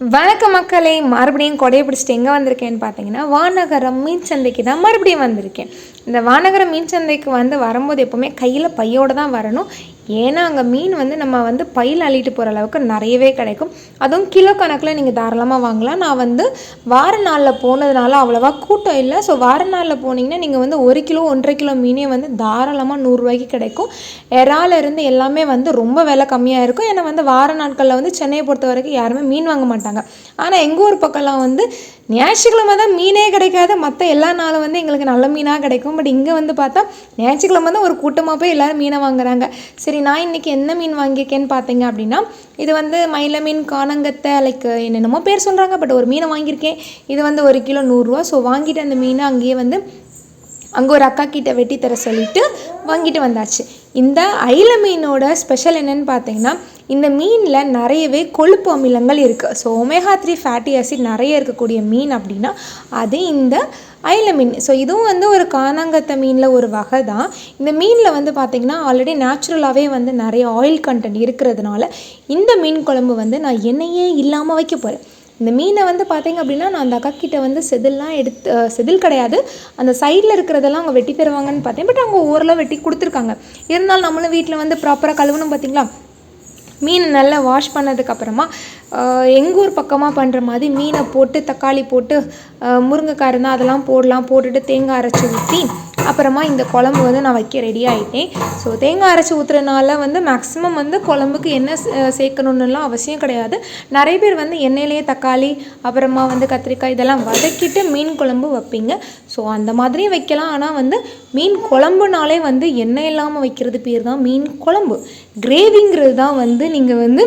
வணக்க மக்களை மறுபடியும் கொடையை பிடிச்சிட்டு எங்கே வந்திருக்கேன்னு பார்த்தீங்கன்னா வானகரம் மீன் சந்தைக்கு தான் மறுபடியும் வந்திருக்கேன். இந்த வானகரம் மீன் சந்தைக்கு வந்து வரும்போது எப்போவுமே கையில் பையோடு தான் வரணும். ஏன்னா அங்கே மீன் வந்து நம்ம வந்து பையில் அள்ளிட்டு போகிற அளவுக்கு நிறையவே கிடைக்கும். அதுவும் கிலோ கணக்கில் நீங்கள் தாராளமாக வாங்கலாம். நான் வந்து வார நாளில் போனதுனால அவ்வளோவா கூட்டம் இல்லை. ஸோ வார நாளில் போனீங்கன்னா நீங்கள் வந்து ஒரு கிலோ ஒன்றரை கிலோ மீனே வந்து தாராளமாக நூறுரூவாய்க்கு கிடைக்கும். இறால இருந்து எல்லாமே வந்து ரொம்ப விலை கம்மியாக இருக்கும். ஏன்னா வந்து வார நாட்களில் வந்து சென்னையை பொறுத்த வரைக்கும் யாருமே மீன் வாங்க மாட்டாங்க. ஆனால் எங்கள் ஊர் பக்கம்லாம் வந்து ஞாயிற்றுக்கிழமை தான் மீனே கிடைக்காது. மற்ற எல்லா நாளும் வந்து எங்களுக்கு நல்ல மீனாக கிடைக்கும். பட் இங்கே வந்து பார்த்தா ஞாயிற்றுக்கிழமை தான் ஒரு கூட்டமாக போய் எல்லோரும் மீனை வாங்குறாங்க. சரி நான் இன்றைக்கி என்ன மீன் வாங்கியிருக்கேன்னு பார்த்தீங்க அப்படின்னா இது வந்து மயில மீன் காணங்கத்தை லைக் என்னென்னமோ பேர் சொல்கிறாங்க பட் ஒரு மீனை வாங்கியிருக்கேன். இது வந்து ஒரு கிலோ நூறுரூவா. ஸோ வாங்கிட்டு அந்த மீனை அங்கேயே வந்து அங்கே ஒரு அக்கா கிட்ட வெட்டி தர சொல்லிட்டு வாங்கிட்டு வந்தாச்சு. இந்த ஐல மீனோட ஸ்பெஷல் என்னன்னு பார்த்தீங்கன்னா இந்த மீனில் நிறையவே கொழுப்பு அமிலங்கள் இருக்குது so omega three fatty acid நிறைய இருக்கக்கூடிய மீன் அப்படின்னா அது இந்த ஐல மீன் ஸோ இதுவும் வந்து ஒரு காணாங்கத்த மீனில் ஒரு வகை தான். இந்த மீனில் வந்து பார்த்திங்கன்னா ஆல்ரெடி நேச்சுரலாகவே வந்து நிறைய ஆயில் கண்டென்ட் இருக்கிறதுனால இந்த மீன் குழம்பு வந்து நான் எண்ணெயே இல்லாமல் வைக்க போகிறேன் இந்த மீனை வந்து பார்த்தீங்க அப்படின்னா நான் அந்த அக்கா கிட்டே வந்து செதில்லாம் எடுத்து செதில் கிடையாது. அந்த சைடில் இருக்கிறதெல்லாம் அவங்க வெட்டி தருவாங்கன்னு பார்த்தேன். பட் அவங்க ஓரளவு வெட்டி கொடுத்துருக்காங்க. இருந்தாலும் நம்மளும் வீட்டில் வந்து ப்ராப்பராக கழுவணும் பார்த்தீங்களா? மீனை நல்லா வாஷ் பண்ணதுக்கப்புறமா எங்கள் ஊர் பக்கமாக பண்ணுற மாதிரி மீனை போட்டு தக்காளி போட்டு முருங்கைக்காய் இருந்தால் அதெல்லாம் போடலாம். போட்டுட்டு தேங்காய் அரைச்சி ஊற்றி அப்புறமா இந்த குழம்பு வந்து நான் வைக்க ரெடி ஆகிட்டேன் ஸோ தேங்காய் அரைச்சி ஊற்றுறதுனால வந்து மேக்ஸிமம் வந்து குழம்புக்கு என்ன சே- சேர்க்கணுன்னுலாம் அவசியம் கிடையாது. நிறைய பேர் வந்து எண்ணெயிலேயே தக்காளி அப்புறமா வந்து கத்திரிக்காய் இதெல்லாம் வதக்கிட்டு மீன் குழம்பு வைப்பீங்க. ஸோ அந்த மாதிரியும் வைக்கலாம். ஆனால் வந்து மீன் குழம்புனாலே வந்து எண்ணெய் இல்லாமல் வைக்கிறது பேர் தான் மீன் குழம்பு. கிரேவிங்கிறது தான் வந்து நீங்கள் வந்து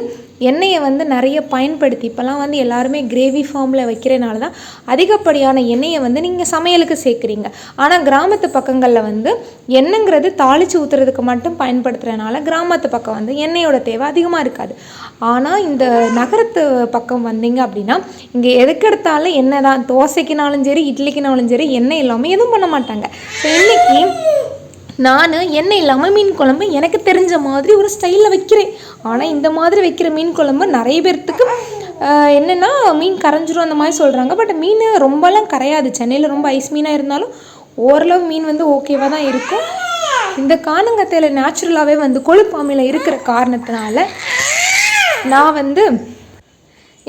எண்ணெயை வந்து நிறைய பயன்படுத்தி இப்போல்லாம் வந்து எல்லாருமே கிரேவி ஃபார்மில் வைக்கிறனால தான் அதிகப்படியான எண்ணெயை வந்து நீங்கள் சமையலுக்கு சேர்க்குறீங்க. ஆனால் கிராமத்து பக்கங்களில் வந்து எண்ணெய்ங்கிறது தாளித்து ஊற்றுறதுக்கு மட்டும் பயன்படுத்துகிறனால கிராமத்து பக்கம் வந்து எண்ணெயோட தேவை அதிகமாக இருக்காது. ஆனால் இந்த நகரத்து பக்கம் வந்தீங்க அப்படின்னா இங்கே எதுக்கெடுத்தாலும் எண்ணெய் தான். தோசைக்குனாலும் சரி இட்லிக்குனாலும் சரி எண்ணெய் இல்லாமல் எதுவும் பண்ண மாட்டாங்க. ஸோ இன்றைக்கி நான் எண்ணெய் இல்லாமல் மீன் குழம்பு எனக்கு தெரிஞ்ச மாதிரி ஒரு ஸ்டைலில் வைக்கிறேன். ஆனால் இந்த மாதிரி வைக்கிற மீன் குழம்பு நிறைய பேர்த்துக்கு என்னென்னா மீன் கரைஞ்சிரும் அந்த மாதிரி சொல்கிறாங்க பட் மீன் ரொம்பலாம் கரையாது. சென்னையில் ரொம்ப ஐஸ் மீனாக இருந்தாலும் ஓரளவு மீன் வந்து ஓகேவாக தான் இருக்கும். இந்த காணங்கத்தையில் நேச்சுரலாகவே வந்து கொழுப்பு இருக்கிற காரணத்தினால நான் வந்து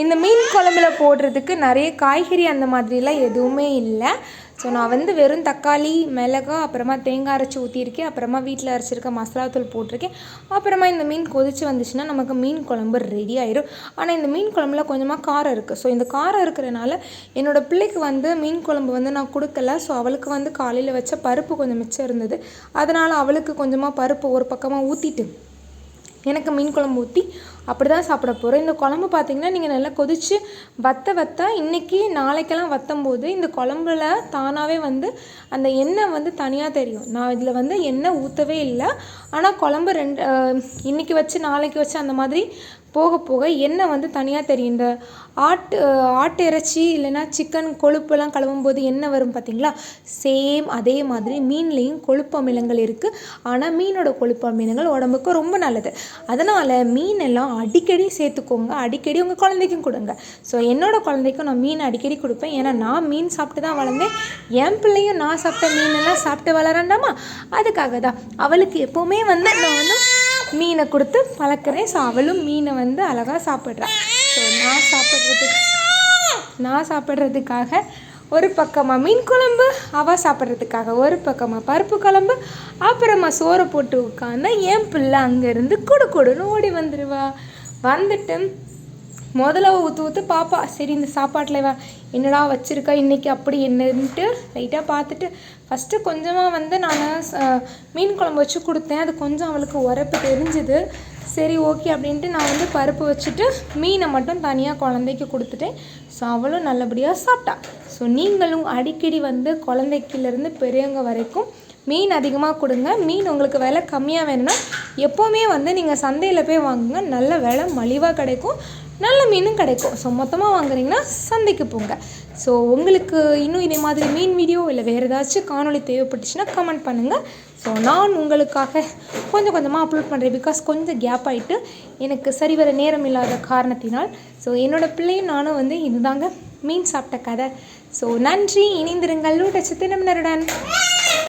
இந்த மீன் குழம்புல போடுறதுக்கு நிறைய காய்கறி அந்த மாதிரிலாம் எதுவுமே இல்லை. ஸோ நான் வந்து வெறும் தக்காளி மிளகா அப்புறமா தேங்காய் அரைச்சி ஊற்றிருக்கேன் அப்புறமா வீட்டில் அரைச்சிருக்க மசாலாத்தூள் போட்டிருக்கேன். அப்புறமா இந்த மீன் கொதிச்சு வந்துச்சுன்னா நமக்கு மீன் குழம்பு ரெடி ஆயிரும். ஆனால் இந்த மீன் குழம்புல கொஞ்சமாக காரம் இருக்குது ஸோ இந்த காரம் இருக்கிறனால என்னோடய பிள்ளைக்கு வந்து மீன் குழம்பு வந்து நான் கொடுக்கல. ஸோ அவளுக்கு வந்து காலையில் வச்ச பருப்பு கொஞ்சம் மிச்சம் இருந்தது. அதனால் அவளுக்கு கொஞ்சமாக பருப்பு ஒரு பக்கமாக ஊற்றிட்டு எனக்கு மீன் குழம்பு ஊற்றி அப்படி தான் சாப்பிட போகிறோம் இந்த குழம்பு பார்த்திங்கன்னா நீங்கள் நல்லா கொதித்து வத்த வத்த இன்றைக்கி நாளைக்கெல்லாம் வற்றும் போது இந்த குழம்புல தானாகவே வந்து அந்த எண்ணெய் வந்து தனியாக தெரியும். நான் இதில் வந்து எண்ணெய் ஊற்றவே இல்லை. ஆனால் குழம்பு ரெண்டு இன்றைக்கி வச்சு நாளைக்கு வச்சு அந்த மாதிரி போக போக எண்ணெய் வந்து தனியாக தெரியும் இந்த ஆட்டு ஆட்டு இறைச்சி இல்லைன்னா சிக்கன் கொழுப்பெல்லாம் கழுவும் போது எண்ணெய் வரும் பார்த்தீங்களா? சேம் அதே மாதிரி மீன்லேயும் கொழுப்பு அமிலங்கள் இருக்குது ஆனால் மீனோட கொழுப்பு அமிலங்கள் உடம்புக்கு ரொம்ப நல்லது. அதனால் மீன் எல்லாம் அடிக்கடி சேர்த்துக்கோங்க. அடிக்கடி உங்கள் குழந்தைக்கும் கொடுங்க. ஸோ என்னோட குழந்தைக்கும் நான் மீன் அடிக்கடி கொடுப்பேன். ஏன்னா நான் மீன் சாப்பிட்டு தான் வளர்ந்தேன். என் பிள்ளையும் நான் சாப்பிட்ட மீனெல்லாம் சாப்பிட்டு வளரண்டாமா? அதுக்காக தான். அவளுக்கு எப்போவுமே வந்து நான் வந்து மீனை கொடுத்து பழக்கிறேன். ஸோ அவளும் மீனை வந்து அழகாக சாப்பிட்றா. ஸோ நான் சாப்பிட்றதுக்கு நான் சாப்பிட்றதுக்காக ஒரு பக்கமாக மீன் குழம்பு அவள் சாப்பிட்றதுக்காக ஒரு பக்கமாக பருப்பு குழம்பு அப்புறமா சோறை போட்டு உட்காந்தா என் பிள்ளை அங்கேருந்து குடு கொடுன்னு ஓடி வந்துடுவா வந்துட்டு முதல்ல ஊற்று ஊற்று பார்ப்பா சரி இந்த சாப்பாட்டில் வா என்னடா வச்சுருக்கா இன்றைக்கி அப்படி என்னன்ட்டு லைட்டாக பார்த்துட்டு ஃபஸ்ட்டு கொஞ்சமாக வந்து நான் மீன் குழம்பு வச்சு கொடுத்தேன். அது கொஞ்சம் அவளுக்கு உரப்பு தெரிஞ்சுது. சரி ஓகே அப்படின்ட்டு நான் வந்து பருப்பு வச்சுட்டு மீனை மட்டும் தனியாக குழந்தைக்கு கொடுத்துட்டேன். ஸோ அவளும் நல்லபடியாக சாப்பிட்டா. ஸோ நீங்களும் அடிக்கடி வந்து குழந்தைக்கிலேருந்து பெரியவங்க வரைக்கும் மீன் அதிகமாக கொடுங்க. மீன் உங்களுக்கு விலை கம்மியாக வேணும்னா எப்போவுமே வந்து நீங்கள் சந்தையில் போய் வாங்குங்க. நல்ல விலை மலிவாக கிடைக்கும். நல்ல மீனும் கிடைக்கும். ஸோ மொத்தமாக வாங்குறீங்கன்னா சந்தைக்கு போங்க. ஸோ உங்களுக்கு இன்னும் இதே மாதிரி மீன் வீடியோ இல்லை வேறு ஏதாச்சும் காணொளி தேவைப்பட்டுச்சுன்னா கமெண்ட் பண்ணுங்கள் ஸோ நான் உங்களுக்காக கொஞ்சம் கொஞ்சமாக அப்லோட் பண்ணுறேன் பிகாஸ் கொஞ்சம் கேப் ஆகிட்டு எனக்கு சரிவர நேரம் இல்லாத காரணத்தினால். ஸோ என்னோடய பிள்ளையும் நானும் வந்து இதுதாங்க மீன் சாப்பிட்ட கதை. ஸோ நன்றி. இணைந்திருங்கள். ஊட்டச்சத்து தினமினருடன்